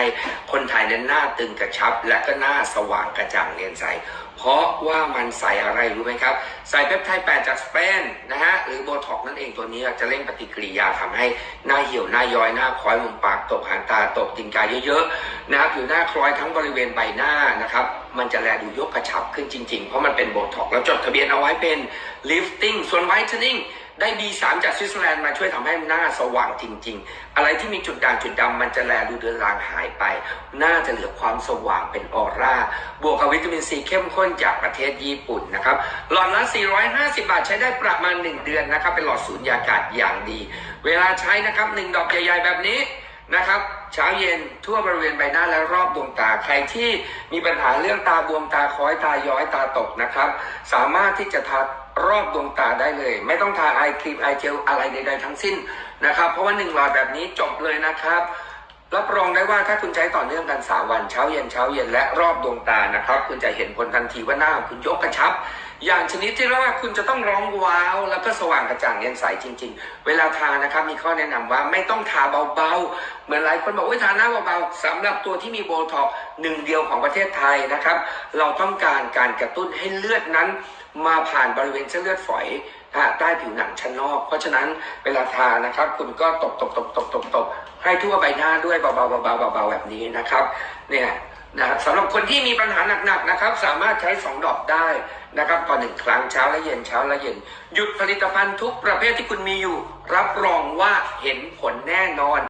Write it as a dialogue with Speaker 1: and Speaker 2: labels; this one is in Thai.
Speaker 1: ให้คนไทยนั้นหน้าตึงกระชับ และก็หน้าสว่างกระจ่างเนียนใส เพราะว่ามันใส่อะไรรู้ไหมครับ ใส่เปปไทด์8จากสเปนนะฮะ หรือโบท็อกนั่นเองตัวนี้จะเร่งปฏิกิริยาทำให้หน้าเหี่ยวหน้าย้อยหน้าคล้อยมุมปากตกหางตาตกตินกายเยอะๆนะครับผิวหน้าคล้อยทั้งบริเวณใบหน้านะครับมันจะแลดูยกกระชับขึ้นจริงๆ เพราะมันเป็นโบท็อกแล้วจดทะเบียนเอาไว้เป็น lifting ส่วน whitening ได้ดีสามจากสวิตเซอร์แลนด์มาช่วยทำให้หน้าสว่างจริง ๆ อะไรที่มีจุดด่างจุดดำมันจะแลดูเดือนรางหายไป หน้าจะเหลือความสว่างเป็นออร่า บวกกับวิตามินซีเข้มข้นจากประเทศญี่ปุ่นนะครับ หลอดละ 450 บาทใช้ได้ประมาณ 1 เดือนนะครับ เป็นหลอดสูญญากาศอย่างดี เวลาใช้นะครับ 1 ดอกใหญ่ๆแบบนี้ นะครับเช้าเย็นทั่วบริเวณใบหน้าและรอบดวงตาใครที่มีปัญหาเรื่องตาบวมตาคล้อยตาย้อยตาตกนะครับ สามารถที่จะทารอบดวงตาได้เลย ไม่ต้องทาไอครีมไอเจลอะไรใดๆทั้งสิ้นนะครับ เพราะว่าหนึ่งหลอดแบบนี้จบเลยนะครับ รับรองได้ว่าถ้าคุณใช้ต่อเนื่องกัน3วันเช้าเย็นเช้าเย็นและรอบดวงตานะครับ คุณจะเห็นผลทันทีว่าหน้าของคุณยกกระชับ อย่างชนิดที่เรียกว่าคุณจะต้องร้องว้าว แล้วก็สว่างกระจ่างเนียนใสจริง ๆ เวลาทานะครับมีข้อแนะนำว่าไม่ต้องทาเบาๆ เหมือนหลายคนบอกว่าทาหน้าเบาๆสำหรับตัวที่มีโบท็อกหนึ่งเดียวของประเทศไทยนะครับ เราต้องการการกระตุ้นให้เลือดนั้น มาผ่านบริเวณเส้นเลือดฝอย ใต้ผิวหนังชั้นนอก เพราะฉะนั้นเวลาทานะครับ คุณก็ตบตบตบตบตบตบให้ทั่วใบหน้าด้วยเบาๆเบาๆเบาๆแบบนี้นะครับ เนี่ยนะสำหรับคนที่มีปัญหาหนักๆนะครับ สามารถใช้สองดอกได้นะครับต่อหนึ่งครั้งเช้าและเย็นเช้าและเย็น หยุดผลิตภัณฑ์ทุกประเภทที่คุณมีอยู่ รับรองว่าเห็นผลแน่นอน